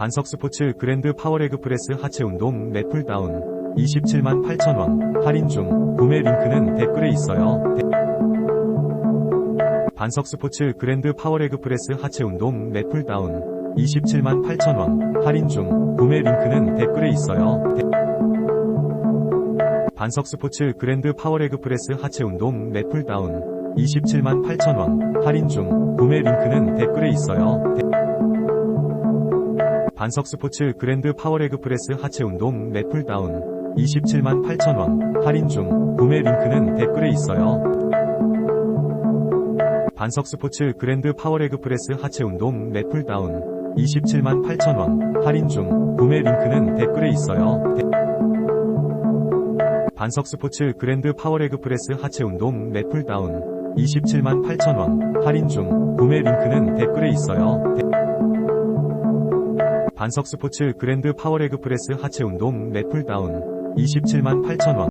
반석 스포츠 그랜드 파워레그 프레스 하체 운동 넷풀 다운. 27만 8천원. 할인 중. 구매 링크는 댓글에 있어요. 데- 반석 스포츠 그랜드 파워레그 프레스 하체 운동 넷풀 다운. 27만 8천원. 할인 중. 구매 링크는 댓글에 있어요. 데- 반석 스포츠 그랜드 파워레그 프레스 하체 운동 넷풀 다운. 27만 8천원. 할인 중. 구매 링크는 댓글에 있어요. 데- 반석 스포츠 그랜드 파워레그 프레스 하체 운동 넷풀 다운. 27만 8천원. 할인 중. 구매 링크는 댓글에 있어요. 반석 스포츠 그랜드 파워레그 프레스 하체 운동 넷풀 다운. 27만 8천원. 할인 중. 구매 링크는 댓글에 있어요. 데- 반석 스포츠 그랜드 파워레그 프레스 하체 운동 넷풀 다운. 27만 8천원. 할인 중. 구매 링크는 댓글에 있어요. 데- 반석 스포츠 그랜드 파워레그 프레스 하체 운동 넷풀 다운. 27만 8천원